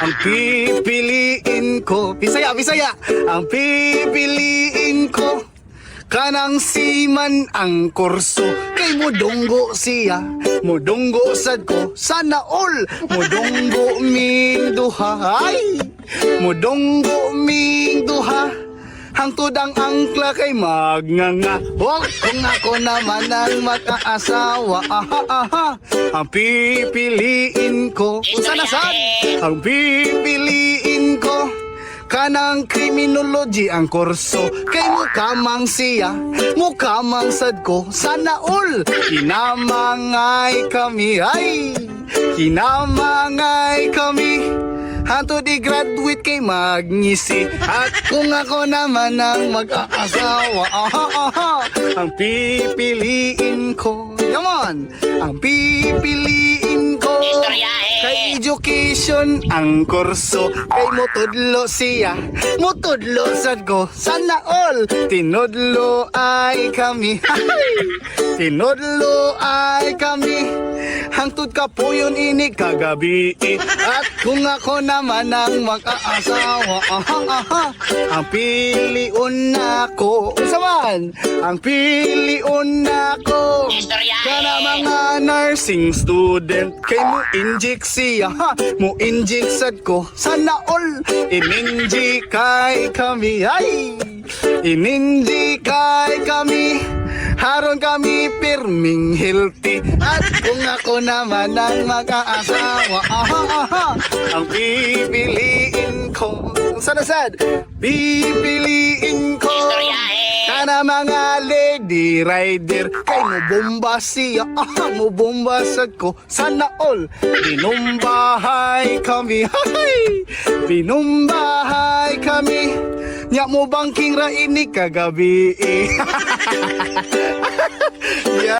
Ang pipiliin ko. Bisaya, bisaya. Ang pipiliin ko. Kanang siman ang kurso Kay mudunggo siya Mudunggo sad ko Sana all Mudunggo ming duha Ay Mudunggo ming duha Hangtod ang angkla kay magnganga Huwag kung ako naman ang makaasawa Aha, aha Ang pipiliin ko Unsa na sad? Ang pipiliin ko Kanang criminology ang kurso. Kay mukamang siya Mukamang sad ko. Sana all Kinamangay kami. Ay Kinamangay kami. Hanto di graduate kay magngisi At kung ako naman ang mag-aasawa Aha, aha. Ang pipiliin ko Yaman Ang pipiliin education ang kurso. Kay mutudlo siya Mutudlo sad ko Sana all Tinudlo ay kami. Tinudlo ay kami Hangtod ka po yun ini kagabi. At kung ako naman ang mag-aasawa Aha, aha Ang piliun na ko. Saman Ang piliun na ko. Kana mga nursing student Kay mo injik siya ha Mo injik sad ko. Sana all Ininji kay kami Ay Ininji kay kami Haron kami pirming healthy. At kung ako naman ang mag-aasawa Aha, aha Ang pipiliin ko. Sana sad Pipiliin ko. Kana mga lady rider Kay mo bomba siya Aha, sad ko. Sana all Binumbahay kami Hay! Binumbahay kami. Nya mo bangking ra ini kagabi